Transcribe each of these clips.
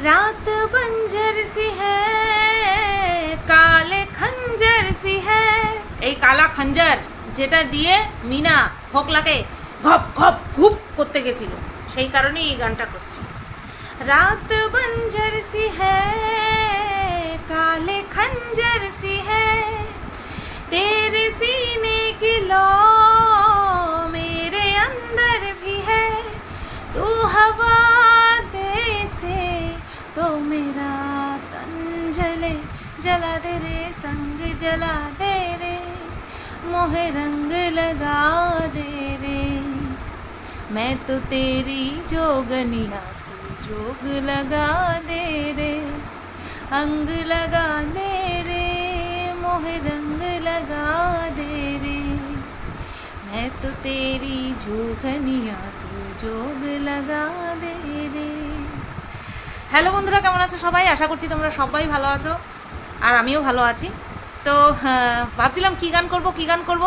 रात बंजर सी है কালে খঞ্জর সি হ্যায় এই কালা খঞ্জর যেটা দিয়ে মিনা ফোকলাকে ঘপ ঘপ ঘুপ করতে গেছিল সেই কারণেই এই গানটা করছি রাত বঞ্জর সি হ্যায় কালে খঞ্জর সি হ্যায় तेरे सीने की लौ मेरे अंदर भी है तू हवा दे से तो मेरा तन जले, जला दे रे, संग जला दे रे, मोहे रंग लगा दे रे। मैं तो तेरी जोगनिया तू जोग लगा दे रे, अंग लगा दे रे, मोहे रंग लगा दे रे। मैं तो तेरी जोगनिया तू जोग लगा दे হ্যালো বন্ধুরা, কেমন আছো সবাই? আশা করছি তোমরা সবাই ভালো আছো আর আমিও ভালো আছি। তো ভাবছিলাম কী গান করব, কী গান করব?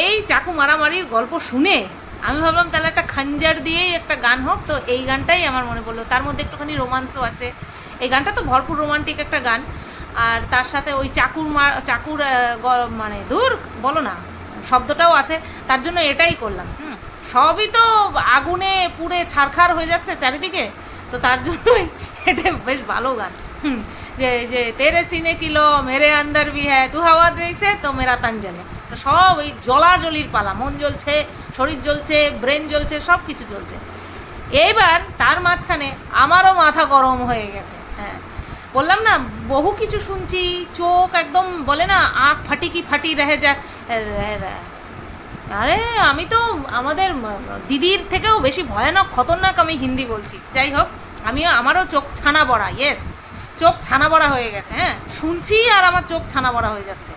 এই চাকু মারামারির গল্প শুনে আমি ভাবলাম তাহলে একটা খাঞ্জার দিয়েই একটা গান হোক। তো এই গানটাই আমার মনে পড়ল। তার মধ্যে একটুখানি রোমান্সও আছে। এই গানটা তো ভরপুর রোমান্টিক একটা গান। আর তার সাথে ওই চাকুর মার চাকুর মানে দূর, বলো না, শব্দটাও আছে। তার জন্য এটাই করলাম। হুম, সবই তো আগুনে পুড়ে ছারখার হয়ে যাচ্ছে চারিদিকে। তো তার জন্যই এটা বেশ ভালো গান যে যে তেরে সিনে কিলো মেরে আন্দার ভি হ্যাঁ তু হাওয়া দিয়েছে তো মেরা তান জানে তো সব ওই জলাজলির পালা মন জ্বলছে, শরীর জ্বলছে ব্রেন জ্বলছে সব কিছু চলছে এইবার তার মাঝখানে আমারও মাথা গরম হয়ে গেছে হ্যাঁ। বললাম না, বহু কিছু শুনছি, চোখ একদম বলে না, আঁখ ফাটি কি ফাটি রেহে যা আরে, আমি তো আমাদের, দিদির থেকেও বেশি ভয়ানক, খতরনাক আমি হিন্দি বলছি। যাই হোক আমিও, আমারও চোখ ছানা বড়া ইয়েস চোখ ছানা বড়া হয়ে গেছে হ্যাঁ? শুনছি আর আমার চোখ ছানা বড়া হয়ে যাচ্ছে।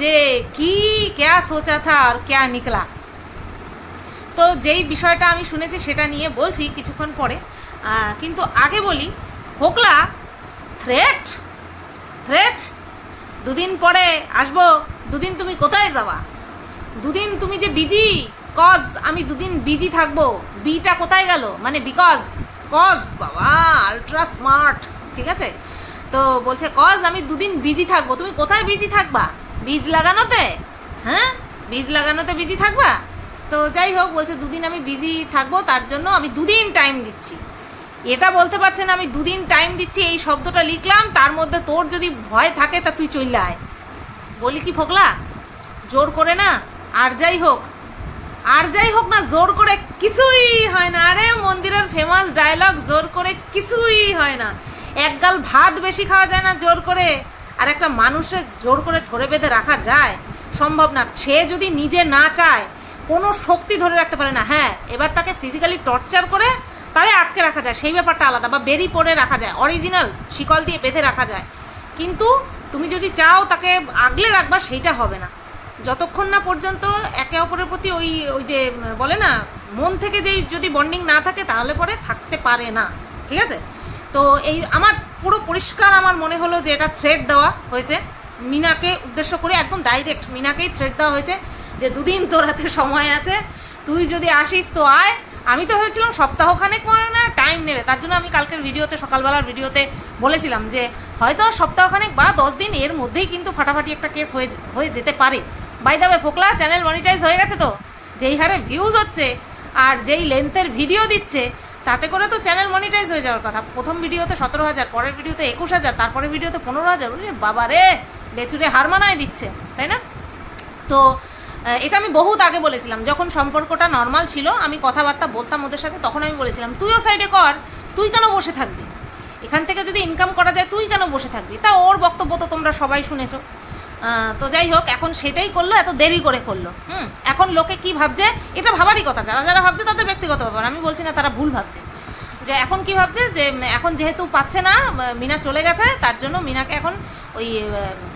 যে কি, ক্যা সোচা থা আর ক্যা নিকলা? তো যেই বিষয়টা আমি শুনেছি সেটা নিয়ে বলছি কিছুক্ষণ পরে। কিন্তু আগে বলি, হোকলা থ্রেট থ্রেট দুদিন পরে আসব, দুদিন তুমি কোথায় যাবা? দুদিন তুমি যে বিজি কজ আমি দুদিন বিজি থাকব বিটা কোথায় গেল? মানে বিকজ কজ, বাবা আলট্রা স্মার্ট ঠিক আছে? তো বলছে, কজ, আমি দুদিন বিজি থাকব। তুমি কোথায় বিজি থাকবা? বীজ লাগানোতে? হ্যাঁ? বীজ লাগানোতে বিজি থাকবা? তো যাই হোক, বলছে, দুদিন আমি বিজি থাকব, তার জন্য আমি দুদিন টাইম দিচ্ছি। এটা বলতে পারছেন আমি দুদিন টাইম দিচ্ছি, এই শব্দটা লিখলাম, তার মধ্যে তোর যদি ভয় থাকে, তা তুই চলে আয়। বলি কি ফোকলা? জোর করে না? আর যাই হোক আর যাই হোক না, জোর করে কিছুই হয় না। আরে, মন্দিরের ফেমাস ডায়লগ জোর করে কিছুই হয় না। একগাল ভাত বেশি খাওয়া যায় না জোর করে, আর একটা মানুষের জোর করে ধরে বেঁধে রাখা যায়। সম্ভব না, সে যদি নিজে না চায়, কোনো শক্তি ধরে রাখতে পারে না। হ্যাঁ এবার তাকে ফিজিক্যালি টর্চার করে তারে আটকে রাখা যায়। সেই ব্যাপারটা আলাদা, বা বেরি পড়ে রাখা যায়। অরিজিনাল শিকল দিয়ে বেঁধে রাখা যায়। কিন্তু তুমি যদি চাও তাকে আগলে রাখবা, সেইটা হবে না। যতক্ষণ না পর্যন্ত একে অপরের প্রতি ওই ওই যে, বলে না, মন থেকে যেই যদি বন্ডিং না থাকে, তাহলে পরে থাকতে পারে না। ঠিক আছে? তো এই আমার পুরো পরিষ্কার আমার মনে হলো যে এটা থ্রেড দেওয়া হয়েছে। মিনাকে উদ্দেশ্য করে একদম ডাইরেক্ট মিনাকেই থ্রেড দেওয়া হয়েছে যে দুদিন তোর হাতে সময় আছে, তুই যদি আসিস তো আয়। আমি তো ভেবেছিলাম সপ্তাহখানেক পরে না টাইম নেবে। তার জন্য আমি কালকের ভিডিওতে, সকালবেলার ভিডিওতে বলেছিলাম যে হয়তো সপ্তাহখানেক বা দশ দিন এর মধ্যেই কিন্তু ফাটাফাটি একটা কেস হয়ে হয়ে যেতে পারে। বাই দাবে ফোকলা চ্যানেল মনিটাইজ হয়ে গেছে তো? যেই হারে ভিউজ হচ্ছে আর যেই লেন্থের ভিডিও দিচ্ছে, তাতে করে তো চ্যানেল মনিটাইজ হয়ে যাওয়ার কথা। প্রথম ভিডিওতে সতেরো হাজার, পরের ভিডিওতে একুশ হাজার, তারপরের ভিডিওতে পনেরো হাজার। ওরে বাবা রে, বেচুরে হার মানায় দিচ্ছে, তাই না? তো এটা আমি বহুত আগে বলেছিলাম। যখন সম্পর্কটা নর্মাল ছিল, আমি কথাবার্তা বলতাম ওদের সাথে, তখন আমি বলেছিলাম, তুইও সাইডে কর, তুই কেন বসে থাকবি? এখান থেকে যদি ইনকাম করা যায়, তুই কেন বসে থাকবি? তা ওর বক্তব্য তো তোমরা সবাই শুনেছো। তো যাই হোক, এখন সেটাই করল, এত দেরি করে করল। হুম, এখন লোকে কি ভাবছে, এটা ভাবারই কথা, যারা যারা ভাবছে তাদের ব্যক্তিগত ব্যাপার, আমি বলছি না তারা ভুল ভাবছে। যে এখন কি ভাবছে, যে এখন যেহেতু পাচ্ছে না, মিনা চলে গেছে, তার জন্য মিনাকে এখন ওই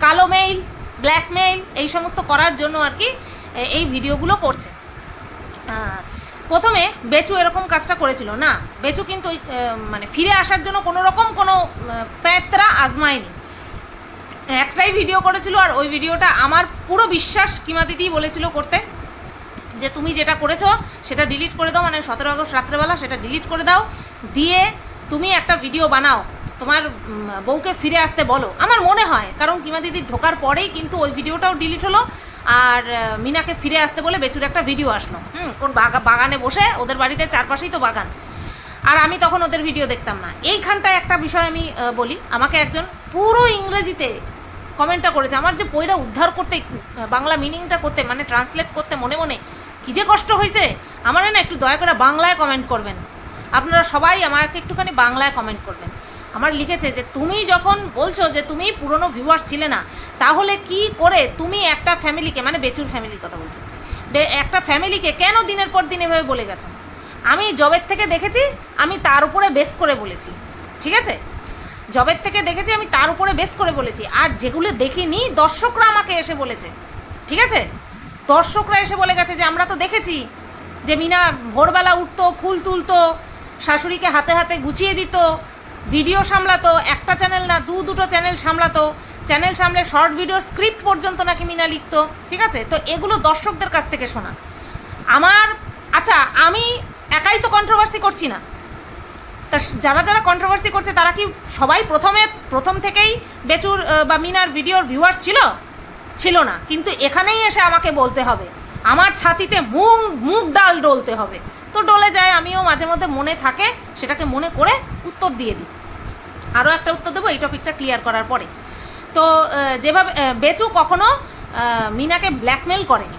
কালো মেইল ব্ল্যাকমেইল এই সমস্ত করার জন্য আর কি এই ভিডিওগুলো করছে। প্রথমে বেচু এরকম কাজটা করেছিল, না, বেচু কিন্তু মানে ফিরে আসার জন্য কোনো রকম কোনো প্যাঁতরা আজমায়নি। একটাই ভিডিও করেছিল আর ওই ভিডিওটা আমার পুরো বিশ্বাস কিমা দিদি বলেছিল করতে। যে তুমি যেটা করেছ সেটা ডিলিট করে দাও মানে সতেরো আগস্ট রাত্রেবেলা সেটা ডিলিট করে দাও। দিয়ে তুমি একটা ভিডিও বানাও, তোমার বউকে ফিরে আসতে বলো। আমার মনে হয়, কারণ কিমা দিদি ঢোকার পরেই কিন্তু ওই ভিডিওটাও ডিলিট হলো আর মিনাকে ফিরে আসতে বলে বেচুর একটা ভিডিও আসলো। হুম বাগা, বাগানে বসে ওদের বাড়িতে চারপাশেই তো বাগান। আর আমি তখন ওদের ভিডিও দেখতাম না। এইখানটায় একটা বিষয় আমি বলি। আমাকে একজন পুরো ইংরেজিতে কমেন্টটা করেছে। আমার যে বইটা উদ্ধার করতে, বাংলা মিনিংটা করতে মানে ট্রান্সলেট করতে মনে মনে কী যে কষ্ট হয়েছে, আমার না একটু দয়া করে বাংলায় কমেন্ট করবেন। আপনারা সবাই আমাকে একটুখানি বাংলায় কমেন্ট করবেন। আমার লিখেছে যে, তুমি যখন বলছো যে তুমি পুরনো ভিউয়ার্স ছিলে না, তাহলে কি করে তুমি একটা ফ্যামিলিকে মানে বেচুর ফ্যামিলির কথা বলছি একটা ফ্যামিলিকে কেন দিনের পর দিন এভাবে বলে গেছো? আমি জবের থেকে দেখেছি, আমি তার উপরে বেস করে বলেছি। ঠিক আছে? জবের থেকে দেখেছি, আমি তার উপরে বেস করে বলেছি। আর যেগুলো দেখিনি, দর্শকরা আমাকে এসে বলেছে। ঠিক আছে? দর্শকরা এসে বলে গেছে যে, আমরা তো দেখেছি যে মিনা ভোরবেলা উঠতো, ফুল তুলতো, শাশুড়িকে হাতে হাতে গুছিয়ে দিত ভিডিও সামলাতো, একটা চ্যানেল না, দু দুটো চ্যানেল সামলাতো চ্যানেল সামলে শর্ট ভিডিও স্ক্রিপ্ট পর্যন্ত নাকি মিনা লিখতো। ঠিক আছে? তো এগুলো দর্শকদের কাছ থেকে শোনা। আমার আচ্ছা আমি একাই তো কন্ট্রোভার্সি করছি না। তা যারা যারা কন্ট্রোভার্সি করছে, তারা কি সবাই প্রথমে, প্রথম থেকেই বেচুর বা মিনার ভিডিওর ভিউয়ার্স ছিল? ছিল না। কিন্তু এখানেই এসে আমাকে বলতে হবে। আমার ছাতিতে মুগ মুগ ডাল ডলতে হবে। তো ডলে যায়, আমিও মাঝে মধ্যে মনে থাকে, সেটাকে মনে করে উত্তর দিয়ে দিই। আরও একটা উত্তর দেবো, এই টপিকটা ক্লিয়ার করার পরে। তো যেভাবে বেচু কখনো মিনাকে ব্ল্যাকমেল করেনি।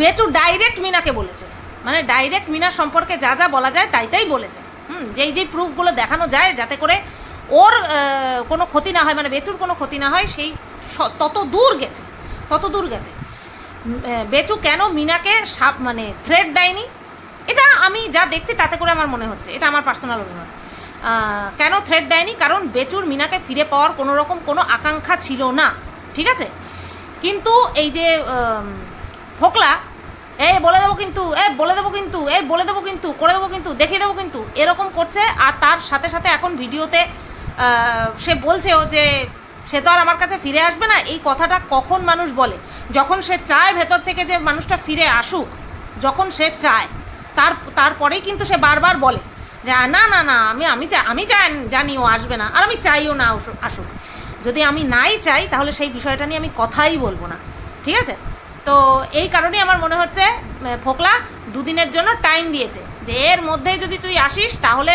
বেচু ডাইরেক্ট মিনাকে বলেছে। মানে ডাইরেক্ট মিনার সম্পর্কে যা যা বলা যায়, তাই তাই বলেছে। হুম, যেই যেই প্রুফগুলো দেখানো যায় যাতে করে ওর কোনো ক্ষতি না হয় মানে বেচুর কোনো ক্ষতি না হয়, সেই তত দূর গেছে, তত দূর গেছে। বেচু কেন মিনাকে সাপ মানে থ্রেড দেয়নি? এটা আমি যা দেখছি তাতে করে আমার মনে হচ্ছে, এটা আমার পার্সোনাল অভিমত কেন থ্রেড দেয়নি? কারণ বেচুর মিনাকে ফিরে পাওয়ার কোনো রকম কোনো আকাঙ্ক্ষা ছিল না, ঠিক আছে? কিন্তু এই যে ফোকলা এ বলে দেবো কিন্তু এ বলে দেবো কিন্তু এ বলে দেবো কিন্তু, করে দেবো কিন্তু, দেখিয়ে দেবো কিন্তু, এরকম করছে। আর তার সাথে সাথে এখন ভিডিওতে সে বলছেও যে, সে তো আর আমার কাছে ফিরে আসবে না। এই কথাটা কখন মানুষ বলে? যখন সে চায় ভেতর থেকে যে মানুষটা ফিরে আসুক, যখন সে চায়, তার, তারপরেই কিন্তু সে বারবার বলে যে না না না, আমি আমি আমি জানি ও আসবে না, আর আমি চাইও না আসুক। যদি আমি নাই চাই, তাহলে সেই বিষয়টা নিয়ে আমি কথাই বলব না। ঠিক আছে? তো এই কারণেই আমার মনে হচ্ছে ফোকলা দুদিনের জন্য টাইম দিয়েছে। যে এর মধ্যেই যদি তুই আসিস, তাহলে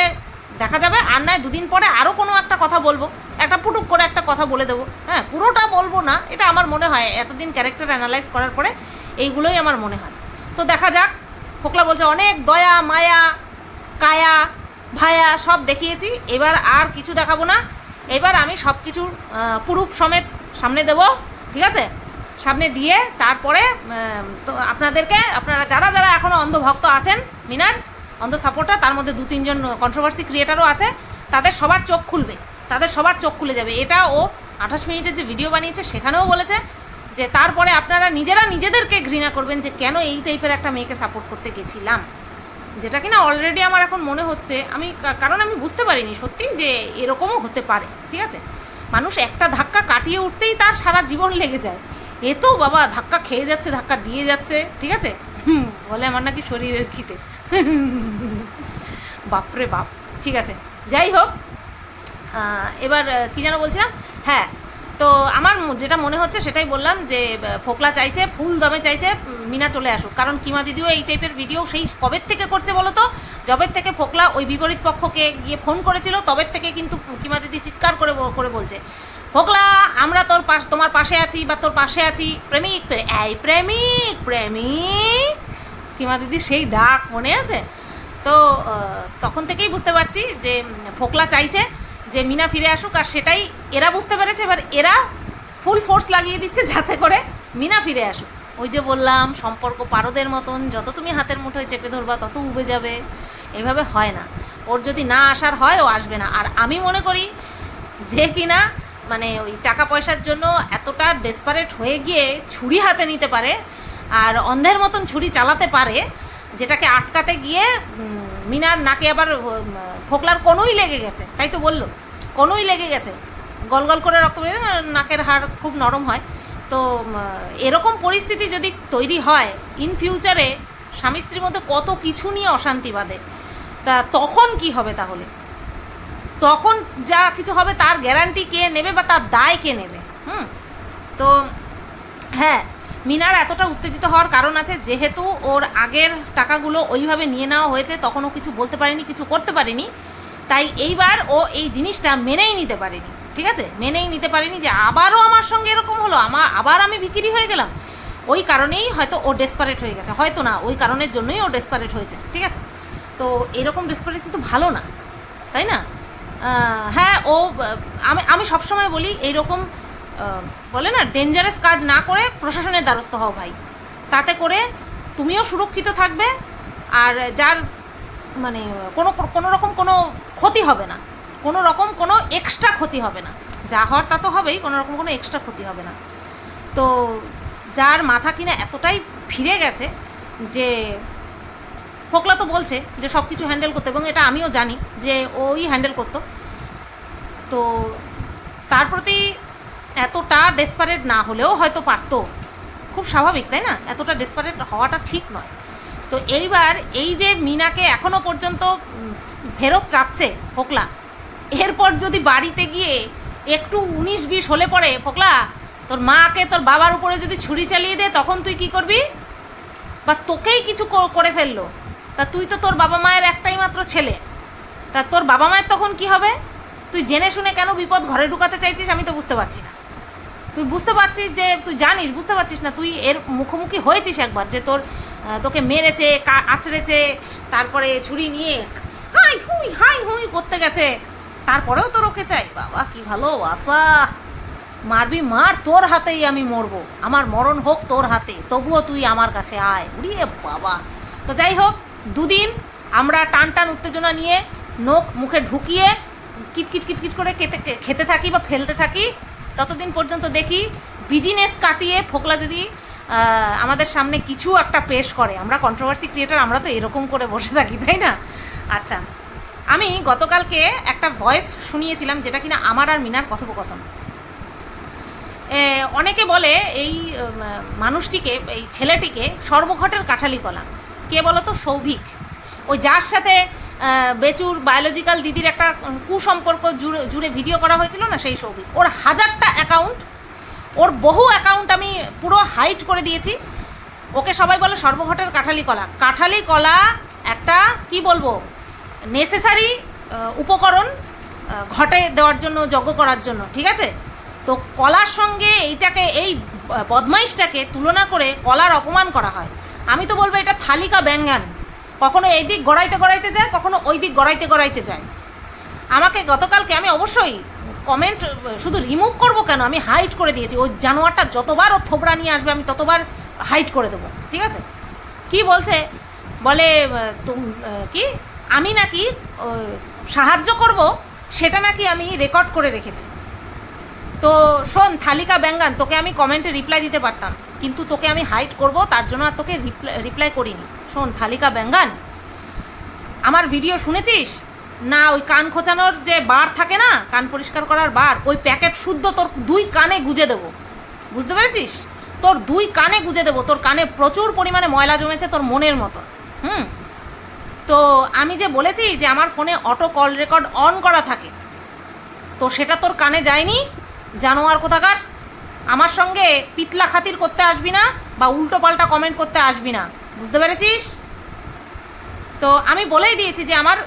দেখা যাবে আর নয়, দুদিন পরে আরও কোনো একটা কথা বলব। একটা পুটুক করে একটা কথা বলে দেবো। হ্যাঁ পুরোটা বলব না, এটা আমার মনে হয়। এতদিন ক্যারেক্টার অ্যানালাইজ করার পরে এইগুলোই আমার মনে হয়। তো দেখা যাক, ফোকলা বলছে, অনেক দয়া, মায়া, কায়া, ভায়া, সব দেখিয়েছি। এবার আর কিছু দেখাবো না। এবার আমি সব কিছুর পুরুপ সমেত সামনে দেব। ঠিক আছে? সামনে দিয়ে তারপরে তো আপনাদেরকে, আপনারা যারা যারা এখনও অন্ধভক্ত আছেন, মিনার, অন্ধ সাপোর্টার, তার মধ্যে দু, তিনজন কন্ট্রোভার্সি ক্রিয়েটারও আছে, তাদের সবার চোখ খুলবে, তাদের সবার চোখ খুলে যাবে। এটা ও আঠাশ মিনিটের যে ভিডিও বানিয়েছে, সেখানেও বলেছে যে তারপরে আপনারা নিজেরা নিজেদেরকে ঘৃণা করবেন যে কেন এই টাইপের একটা মেয়েকে সাপোর্ট করতে গেছিলাম। যেটা কিনা অলরেডি আমার এখন মনে হচ্ছে, আমি, কারণ আমি বুঝতে পারিনি সত্যি যে এরকমও হতে পারে, ঠিক আছে? মানুষ একটা ধাক্কা কাটিয়ে উঠতেই তার সারা জীবন লেগে যায়। এ তো বাবা, ধাক্কা খেয়ে যাচ্ছে, ধাক্কা দিয়ে যাচ্ছে, ঠিক আছে? বলে আমার নাকি শরীরের খিদে। বাপরে বাপ, ঠিক আছে। যাই হোক এবার কি যেন বলছিলাম? হ্যাঁ তো আমার যেটা মনে হচ্ছে সেটাই বললাম যে ফোকলা চাইছে, ফুল দমে চাইছে মিনা চলে আসুক। কারণ কিমা দিদিও এই টাইপের ভিডিও সেই কবের থেকে করছে বলো তো? জবের থেকে ফোকলা ওই বিপরীত পক্ষকে গিয়ে ফোন করেছিল, তবের থেকে কিন্তু কিমা দিদি চিৎকার করে করে বলছে। ফোকলা আমরা তোর পাশ, তোমার পাশে আছি বা তোর পাশে আছি। প্রেমিক, প্রে- এই প্রেমিক প্রেমিক। কিমা দিদির সেই ডাক মনে আছে? তো তখন থেকেই বুঝতে পারছি যে ফোকলা চাইছে যে মিনা ফিরে আসুক আর সেটাই এরা বুঝতে পেরেছে, এবার এরা ফুল ফোর্স লাগিয়ে দিচ্ছে যাতে করে মিনা ফিরে আসুক। ওই যে বললাম, সম্পর্ক পারদের মতন, যত তুমি হাতের মুঠোয় চেপে ধরবা, তত উবে যাবে। এভাবে হয় না। ওর যদি না আসার হয়, ও আসবে না। আর আমি মনে করি যে কিনা মানে ওই টাকা পয়সার জন্য এতটা ডেসপারেট হয়ে গিয়ে ছুরি হাতে নিতে পারে আর অন্ধের মতন ছুরি চালাতে পারে, যেটাকে আটকাতে গিয়ে মিনার নাকে আবার ফোকলার কোনোই লেগে গেছে। তাই তো বলল, কোনোই লেগে গেছে। গল গল করে রক্ত বেরিয়ে নাকের হাড় খুব নরম হয়। তো এরকম পরিস্থিতি যদি তৈরি হয় ইন ফিউচারে স্বামী স্ত্রীর মধ্যে কত কিছু নিয়ে অশান্তি বাঁধে, তা তখন কি হবে তাহলে? তখন যা কিছু হবে তার গ্যারান্টি কে নেবে বা তার দায় কে নেবে, হুম? তো হ্যাঁ মিনার এতটা উত্তেজিত হওয়ার কারণ আছে, যেহেতু ওর আগের টাকাগুলো ওইভাবে নিয়ে নেওয়া হয়েছে তখন ও কিছু বলতে পারেনি, কিছু করতে পারেনি, তাই এইবার ও এই জিনিসটা মেনেই নিতে পারেনি, ঠিক আছে? মেনেই নিতে পারেনি যে আবারও আমার সঙ্গে এরকম হলো আমার আবার আমি বিক্রি হয়ে গেলাম। ওই কারণেই হয়তো ও ডেসপারেট হয়ে গেছে, হয়তো না, ওই কারণের জন্যই ও ডেসপারেট হয়েছে, ঠিক আছে? তো এরকম ডেসপারেসি তো ভালো না, তাই না? হ্যাঁ ও আমি আমি সবসময় বলি এইরকম বলে না ডেঞ্জারাস কাজ না করে প্রশাসনের দ্বারস্থ হও ভাই। তাতে করে তুমিও সুরক্ষিত থাকবে আর যার মানে কোনো কোনো রকম কোনো ক্ষতি হবে না। কোনো রকম কোনো এক্সট্রা ক্ষতি হবে না। যা হওয়ার তা তো হবেই, কোনো রকম কোনো এক্সট্রা ক্ষতি হবে না। তো যার মাথা কিনা এতটাই ফিরে গেছে যে ফোকলা তো বলছে যে সব কিছু হ্যান্ডেল করতো, এবং এটা আমিও জানি যে ওই হ্যান্ডেল করতো। তো তার প্রতি এতটা ডেসপারেট না হলেও হয়তো পারতো। খুব স্বাভাবিক, তাই না? এতটা ডেসপারেট হওয়াটা ঠিক নয়। তো এইবার এই যে মিনাকে এখনও পর্যন্ত ফেরত চাচ্ছে ফোকলা এরপর যদি বাড়িতে গিয়ে একটু উনিশ বিশ হলে পরে ফোকলা তোর মাকে, তোর বাবার উপরে যদি ছুরি চালিয়ে দে, তখন তুই কি করবি? বা তোকেই কিছু করে ফেলল। তা তুই তো তোর বাবা মায়ের একটাই মাত্র ছেলে। তা তোর বাবা মায়ের তখন কি হবে? তুই জেনে শুনে কেন বিপদ ঘরে ঢুকাতে চাইছিস আমি তো বুঝতে পারছি না। তুই বুঝতে পারছিস যে, তুই জানিস, বুঝতে পারছিস না, তুই এর মুখোমুখি হয়েছিস একবার যে তোর তোকে মেরেছে আঁচড়েছে তারপরে ছুরি নিয়ে হাই হুই হাই হুই করতে গেছে। তারপরেও তো রোকে চাই। বাবা, কি ভালো, আশা। মারবি মার, তোর হাতেই আমি মরবো। আমার মরণ হোক তোর হাতে, তবুও তুই আমার কাছে আয়। উড়িয়ে বাবা। তো যাই হোক দুদিন আমরা টান টান উত্তেজনা নিয়ে নোখ মুখে ঢুকিয়ে কিটকিট কিটকিট করে খেতে খেতে থাকি বা ফেলতে থাকি, ততদিন পর্যন্ত দেখি বিজিনেস কাটিয়ে ফোকলা যদি আমাদের সামনে কিছু একটা পেশ করে, আমরা কন্ট্রোভার্সি ক্রিয়েটার আমরা তো এরকম করে বসে থাকি, তাই না? আচ্ছা আমি গতকালকে একটা ভয়েস শুনিয়েছিলাম যেটা কিনা আমার আর মিনার কথোপকথন। অনেকে বলে এই মানুষটিকে, এই ছেলেটিকে সর্বঘটের কাঠালি কলা। কে বলো তো সৌভিক। ওই যার সাথে বেচুর বায়োলজিক্যাল দিদির একটা কুসম্পর্ক জুড়ে জুড়ে ভিডিও করা হয়েছিল না, সেই সৌভিক। ওর হাজারটা অ্যাকাউন্ট ওর বহু অ্যাকাউন্ট আমি পুরো হাইট করে দিয়েছি। ওকে সবাই বলে সর্বঘটের কাঠালি কলা কাঠালি কলা একটা, কি বলব নেসেসারি উপকরণ ঘটে দেওয়ার জন্য, যজ্ঞ করার জন্য, ঠিক আছে? তো কলার সঙ্গে এইটাকে, এই বদমাইশটাকে তুলনা করে কলার অপমান করা হয়। আমি তো বলব এটা থালিকা ব্যঙ্গান। কখনো এই দিক গড়াইতে গড়াইতে যায়, কখনো ওই দিক গড়াইতে গড়াইতে যায়। আমাকে গতকালকে আমি অবশ্যই কমেন্ট শুধু রিমুভ করব কেন? আমি হাইট করে দিয়েছি। ওই জানোয়ারটা যতবার ও থোবড়া নিয়ে আসবে, আমি ততবার হাইট করে দেবো। ঠিক আছে? কি বলছে? বলে কি? আমি নাকি সাহায্য করব, সেটা নাকি আমি রেকর্ড করে রেখেছি। তো শোন, থালিকা ব্যাঙ্গান, তোকে আমি কমেন্টে রিপ্লাই দিতে পারতাম, কিন্তু তোকে আমি হাইট করব, তার জন্য আর তোকে রিপ্লাই রিপ্লাই করিনি। শোন, থালিকা ব্যাঙ্গান, আমার ভিডিও শুনেছিস? না, ওই কান খোঁচানোর যে বার থাকে না, কান পরিষ্কার করার বার, ওই প্যাকেট শুদ্ধ তোর দুই কানে গুজে দেবো। বুঝতে পেরেছিস? তোর দুই কানে গুজে দেবো, তোর কানে প্রচুর পরিমাণে ময়লা জমেছে তোর মনের মতো, হুম? তো আমি যে বলেছি যে আমার ফোনে অটো কল রেকর্ড অন করা থাকে, তো সেটা তোর কানে যায়নি? জানোয়ার কোথাকার? আমার সঙ্গে পিতলা খাতির করতে আসবি না বা উল্টো পাল্টা কমেন্ট করতে আসবি না। বুঝতে পেরেছিস? তো আমি বলেই দিয়েছি যে আমার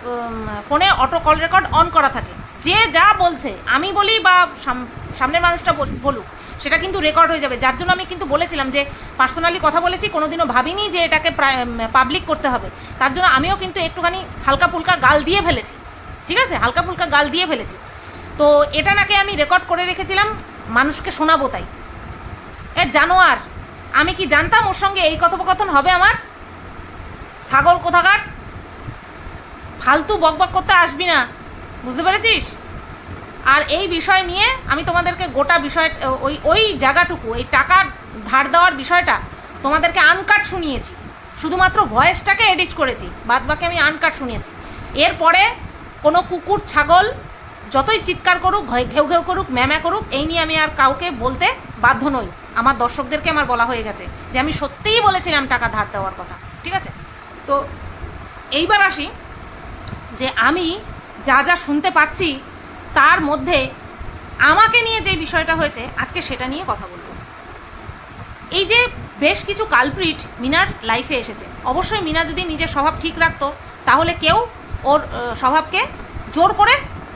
ফোনে অটো কল রেকর্ড অন করা থাকে। যে যা বলছে, আমি বলি বা সাম- সামনের মানুষটা বল- বলুক, সেটা কিন্তু রেকর্ড হয়ে যাবে। যার জন্য আমি কিন্তু বলেছিলাম যে পার্সোনালি কথা বলেছি, কোনোদিনও ভাবিনি যে এটাকে পাবলিক করতে হবে। তার জন্য আমিও কিন্তু একটুখানি হালকা ফুলকা গাল দিয়ে ফেলেছি। ঠিক আছে? হালকা ফুলকা গাল দিয়ে ফেলেছি। তো এটা নাকি আমি রেকর্ড করে রেখেছিলাম, মানুষকে শোনাবো তাই। এ জানোয়ার, আমি কি জানতাম ওর সঙ্গে এই কথোপকথন হবে আমার? ছাগল কোথাকার? ফালতু বকবক করতে আসবি না, বুঝতে পেরেছিস? আর এই বিষয় নিয়ে আমি তোমাদেরকে গোটা বিষয়, ওই ওই জায়গাটুকু, এই টাকা ধার দেওয়ার বিষয়টা তোমাদেরকে আনকাট শুনিয়েছি। শুধুমাত্র ভয়েসটাকে এডিট করেছি বাদ বাকি আমি আনকাট শুনিয়েছি। এরপরে কোনো কুকুর, ছাগল যতই চিৎকার করুক ঘেউ ঘেউ করুক ম্যামা করুক, এই নিয়ে আমি আর কাউকে বলতে বাধ্য নই। আমার দর্শকদেরকে আমার বলা হয়ে গেছে যে আমি সত্যিই বলেছিলাম টাকা ধার দেওয়ার কথা, ঠিক আছে? তো এইবার আসি যে আমি যা যা শুনতে পাচ্ছি, তার মধ্যে আমাকে নিয়ে যে বিষয়টা হয়েছে, আজকে সেটা নিয়ে কথা বলব। এই যে বেশ কিছু কালপ্রিট মিনার লাইফে এসেছে, অবশ্যই মিনা যদি নিজের স্বভাব ঠিক রাখতো, তাহলে কেউ ওর স্বভাবকে জোর করে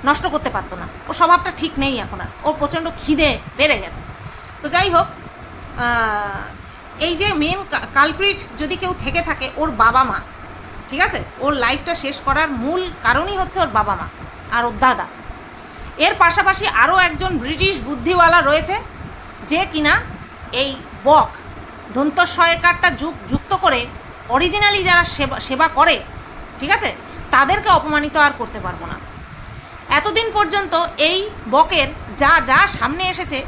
নষ্ট করতে পারতো না। ওর স্বভাবটা ঠিক নেই এখন আর। ওর প্রচণ্ড খিদে বেড়ে গেছে। তো যাই হোক এই যে মেন কালপ্রিট যদি কেউ থেকে থাকে, ওর বাবা মা, ঠিক আছে? ওর লাইফটা শেষ করার মূল কারণই হচ্ছে ওর বাবা মা আর ওর দাদা। এর পাশাপাশি আরও একজন ব্রিটিশ বুদ্ধিওয়ালা রয়েছে, যে কিনা এই বক দন্তস্বয়কারটা যুগ, যুক্ত করে অরিজিনালি যারা সেবা সেবা করে, ঠিক আছে? তাদেরকে অপমানিত আর করতে পারব না। এতদিন পর্যন্ত এই বকের যা যা সামনে এসেছে,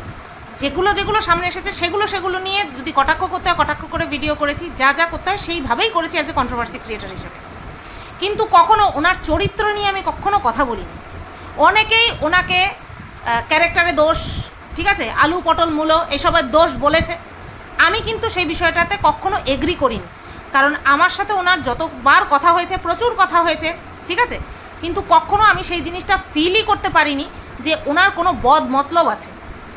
যেগুলো যেগুলো সামনে এসেছে, সেগুলো সেগুলো নিয়ে যদি কটাক্ষ করতে হয়, কটাক্ষ করে ভিডিও করেছি, যা যা করতে হয়, সেইভাবেই করেছি অ্যাজ এ কন্ট্রোভার্সি ক্রিয়েটার হিসেবে। কিন্তু কখনো ওনার চরিত্র নিয়ে আমি কখনো কথা বলিনি। অনেকেই ওনাকে ক্যারেক্টারে দোষ, ঠিক আছে, আলু, পটল, মূলো, এসবের দোষ বলেছে। আমি কিন্তু সেই বিষয়টাতে কখনো এগ্রি করিনি। কারণ আমার সাথে ওনার যতবার কথা হয়েছে, প্রচুর কথা হয়েছে, ঠিক আছে কিন্তু কখনো আমি সেই জিনিসটা ফিলই করতে পারিনি যে ওনার কোনো বদ মতলব আছে।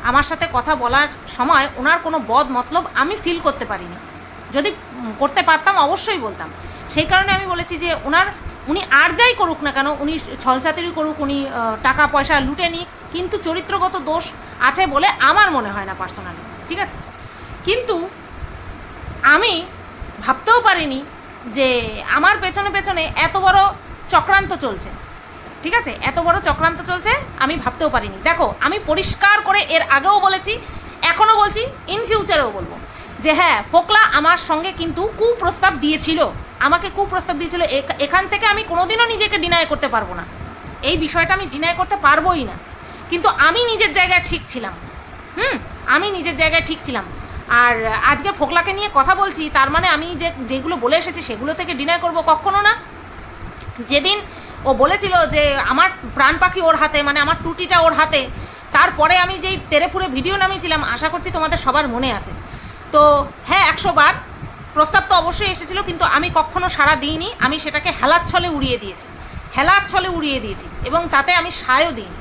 আমার সাথে কথা বলার সময় ওনার কোনো বদ মতলব আমি ফিল করতে পারিনি। যদি করতে পারতাম অবশ্যই বলতাম। সেই কারণে আমি বলেছি যে ওনার, উনি আর যাই করুক না কেন, উনি ছলচাতুরি করুক, উনি টাকা পয়সা লুটে নিক, কিন্তু চরিত্রগত দোষ আছে বলে আমার মনে হয় না পার্সোনালি ঠিক আছে? কিন্তু আমি ভাবতেও পারিনি যে আমার পেছনে পেছনে এত বড় চক্রান্ত চলছে। ঠিক আছে? এত বড় চক্রান্ত চলছে, আমি ভাবতেও পারিনি। দেখো, আমি পরিষ্কার করে এর আগেও বলেছি, এখনও বলছি ইন ফিউচারেও বলব। যে হ্যাঁ ফোকলা আমার সঙ্গে কিন্তু কুপ্রস্তাব দিয়েছিল। আমাকে কুপ্রস্তাব দিয়েছিল। এখ- এখান থেকে আমি কোনোদিনও নিজেকে ডিনাই করতে পারব না। এই বিষয়টা আমি ডিনাই করতে পারবোই না। কিন্তু আমি নিজের জায়গায় ঠিক ছিলাম। হুম? আমি নিজের জায়গায় ঠিক ছিলাম। আর আজকে ফোকলাকে নিয়ে কথা বলছি, তার মানে আমি যে, যেগুলো বলে এসেছি, সেগুলো থেকে ডিনাই করব কখনো না। যেদিন ও বলেছিল যে আমার প্রাণ পাখি ওর হাতে মানে আমার টুটিটা ওর হাতে, তারপরে আমি যেই তেরেপুরে ভিডিও নামিয়েছিলাম, আশা করছি তোমাদের সবার মনে আছে। তো হ্যাঁ একশো বার প্রস্তাব তো অবশ্যই এসেছিল, কিন্তু আমি কখনো সাড়া দিইনি, আমি সেটাকে হেলার ছলে উড়িয়ে দিয়েছি। হেলার ছলে উড়িয়ে দিয়েছি এবং তাতে আমি সায়ও দিইনি।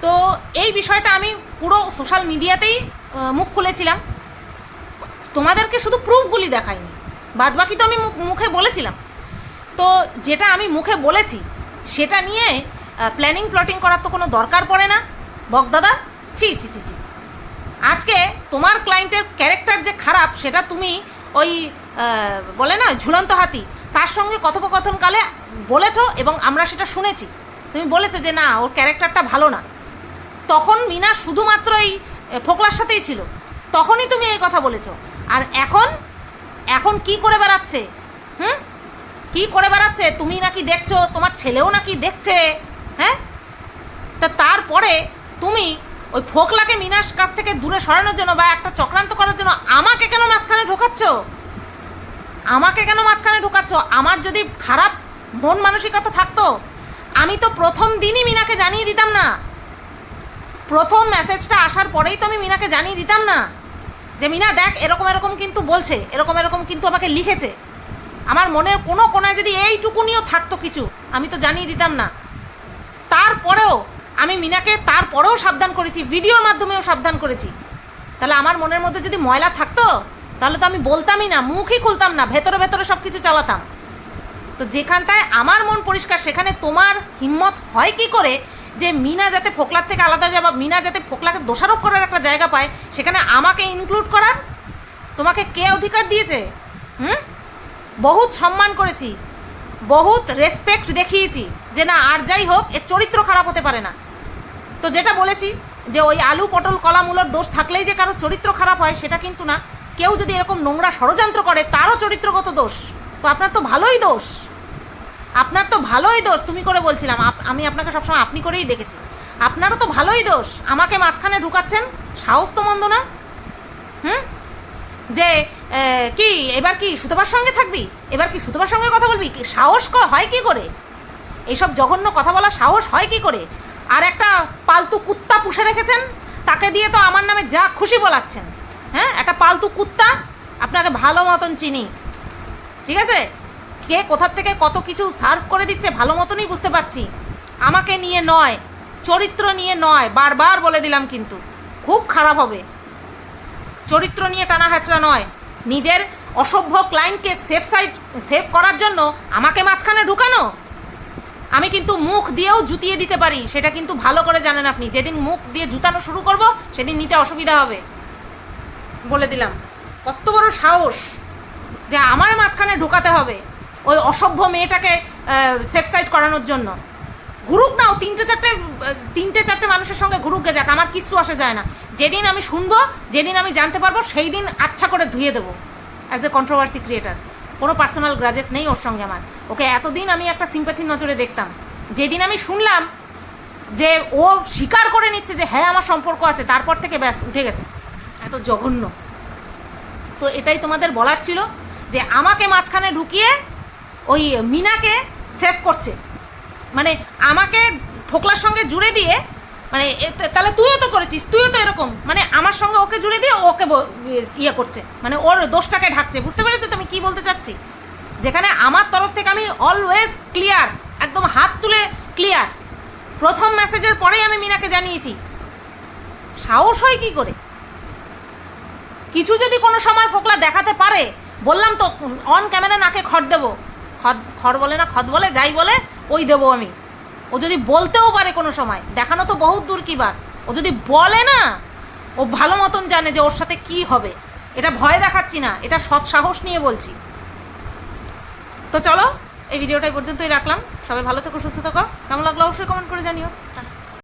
তো এই বিষয়টা আমি পুরো সোশ্যাল মিডিয়াতেই মুখ খুলেছিলাম। তোমাদেরকে শুধু প্রুফগুলি দেখাইনি। বাদবাকি তো আমি মুখ- মুখে বলেছিলাম। তো যেটা আমি মুখে বলেছি, সেটা নিয়ে প্ল্যানিং প্লটিং করার তো কোনো দরকার পড়ে না। বকদাদা ছি ছি ছি ছি। আজকে তোমার ক্লায়েন্টের ক্যারেক্টার যে খারাপ, সেটা তুমি ওই বলে না, ঝুলন্ত হাতি, তার সঙ্গে কথোপকথনকালে বলেছ এবং আমরা সেটা শুনেছি। তুমি বলেছ যে না, ওর ক্যারেক্টারটা ভালো না। তখন মিনা শুধুমাত্র এই ফোকলার সাথেই ছিল। তখনই তুমি এই কথা বলেছ। আর এখন এখন কি করে বেড়াচ্ছে? হুম? কি করে বেড়াচ্ছে? তুমি নাকি দেখছ, তোমার ছেলেও নাকি দেখছে হ্যাঁ? তা তারপরে তুমি ওই ফোকলাকে মিনার কাছ থেকে দূরে সরানোর জন্য বা একটা চক্রান্ত করার জন্য আমাকে কেন মাঝখানে ঢোকাচ্ছ? আমাকে কেন মাঝখানে ঢোকাচ্ছ? আমার যদি খারাপ মন মানসিকতা থাকতো, আমি তো প্রথম দিনই মিনাকে জানিয়ে দিতাম না। প্রথম মেসেজটা আসার পরেই তো আমি মিনাকে জানিয়ে দিতাম না। যে, মিনা, দেখ, এরকম এরকম কিন্তু বলছে, এরকম এরকম কিন্তু আমাকে লিখেছে। আমার মনের কোনো কোনায় যদি এইটুকুনিও থাকতো কিছু, আমি তো জানিয়ে দিতাম না। তারপরেও আমি মিনাকে তারপরেও সাবধান করেছি, ভিডিওর মাধ্যমেও সাবধান করেছি। তাহলে আমার মনের মধ্যে যদি ময়লা থাকতো, তাহলে তো আমি বলতামই না, মুখই খুলতাম না, ভেতরে ভেতরে সব কিছু চালাতাম। তো যেখানটায় আমার মন পরিষ্কার, সেখানে তোমার হিম্মত হয় কি করে যে মিনা যাতে ফোকলার থেকে আলাদা যায় বা মিনা যাতে ফোকলাকে দোষারোপ করার একটা জায়গা পায়, সেখানে আমাকে ইনক্লুড করার? তোমাকে কে অধিকার দিয়েছে? হুম? বহুত সম্মান করেছি, বহুত রেসপেক্ট দেখিয়েছি যে না, আর যাই হোক, এর চরিত্র খারাপ হতে পারে না। তো যেটা বলেছি যে ওই আলু পটল কলামূলর দোষ থাকলেই যে কারও চরিত্র খারাপ হয়, সেটা কিন্তু না। কেউ যদি এরকম নোংরা ষড়যন্ত্র করে, তারও চরিত্রগত দোষ। তো আপনার তো ভালোই দোষ। আপনার তো ভালোই দোষ, তুমি করে বলছিলাম। আমি আপনাকে সবসময় আপনি করেই ডেকেছি। আপনারও তো ভালোই দোষ। আমাকে মাঝখানে ঢুকাচ্ছেন, সাহস তো মন্দ না? হুম? যে কি, এবার কি সুতপার সঙ্গে থাকবি? এবার কি সুতপার সঙ্গে কথা বলবি? সাহস হয় কি করে? এইসব জঘন্য কথা বলার সাহস হয় কি করে? আর একটা পালতু কুত্তা পুষে রেখেছেন, তাকে দিয়ে তো আমার নামে যা খুশি বলাচ্ছেন। হ্যাঁ একটা পালতু কুত্তা, আপনাকে ভালো মতন চিনি। ঠিক আছে? কে কোথার থেকে কত কিছু সার্ভ করে দিচ্ছে ভালো মতনই বুঝতে পারছি। আমাকে নিয়ে নয়, চরিত্র নিয়ে নয়, বারবার বলে দিলাম কিন্তু। খুব খারাপ হবে। চরিত্র নিয়ে টানা হ্যাচড়া নয়। নিজের অসভ্য ক্লায়েন্টকে সেফ সাইড সেভ করার জন্য আমাকে মাঝখানে ঢুকানো? আমি কিন্তু মুখ দিয়েও জুতিয়ে দিতে পারি, সেটা কিন্তু ভালো করে জানেন আপনি। যেদিন মুখ দিয়ে জুতানো শুরু করব, সেদিন নিতে অসুবিধা হবে। বলে দিলাম। কত বড় সাহস যে আমার মাঝখানে ঢোকাতে হবে ওই অসভ্য মেয়েটাকে সেফ সাইড করানোর জন্য। ঘুরুক না, ও তিনটে চারটে তিনটে চারটে মানুষের সঙ্গে ঘুরুক গে যাক, আমার কিচ্ছু আসে যায় না। যেদিন আমি শুনব, যেদিন আমি জানতে পারব, সেই দিন আচ্ছা করে ধুয়ে দেবো অ্যাজ এ কন্ট্রোভার্সি ক্রিয়েটার কোনো পার্সোনাল গ্রাজেস নেই ওর সঙ্গে আমার। ওকে এতদিন আমি একটা সিম্প্যাথির নজরে দেখতাম। যেদিন আমি শুনলাম যে ও স্বীকার করে নিচ্ছে যে হ্যাঁ আমার সম্পর্ক আছে, তারপর থেকে ব্যাস, উঠে গেছে। এত জঘন্য। তো এটাই তোমাদের বলার ছিল যে, আমাকে মাঝখানে ঢুকিয়ে ওই মিনাকে সেভ করছে। মানে আমাকে ফোকলার সঙ্গে জুড়ে দিয়ে মানে তাহলে তুইও তো করেছিস, তুইও তো এরকম। মানে আমার সঙ্গে ওকে জুড়ে দিয়ে ওকে ইয়ে করছে। মানে ওর দোষটাকে ঢাকছে। বুঝতে পেরেছ তুমি কি বলতে চাচ্ছি? যেখানে আমার তরফ থেকে আমি অলওয়েজ ক্লিয়ার একদম হাত তুলে ক্লিয়ার প্রথম মেসেজের পরেই আমি মিনাকে জানিয়েছি। সাহস হয় কি করে? কিছু যদি কোনো সময় ফোকলা দেখাতে পারে, বললাম তো অন ক্যামেরা নাকে খড় দেবো। খদ খড় বলে না, খদ বলে, যাই বলে ওই দেবো আমি। ও যদি বলতেও পারে কোনো সময়, দেখানো তো বহুত দূর কি বার। ও যদি বলে না, ও ভালো মতন জানে যে ওর সাথে কি হবে। এটা ভয় দেখাচ্ছি না, এটা সৎ সাহস নিয়ে বলছি। তো চলো, এই ভিডিওটাই পর্যন্তই রাখলাম। সবাই ভালো থেকো, সুস্থ থাকো। কেমন লাগল অবশ্যই কমেন্ট করে জানিও।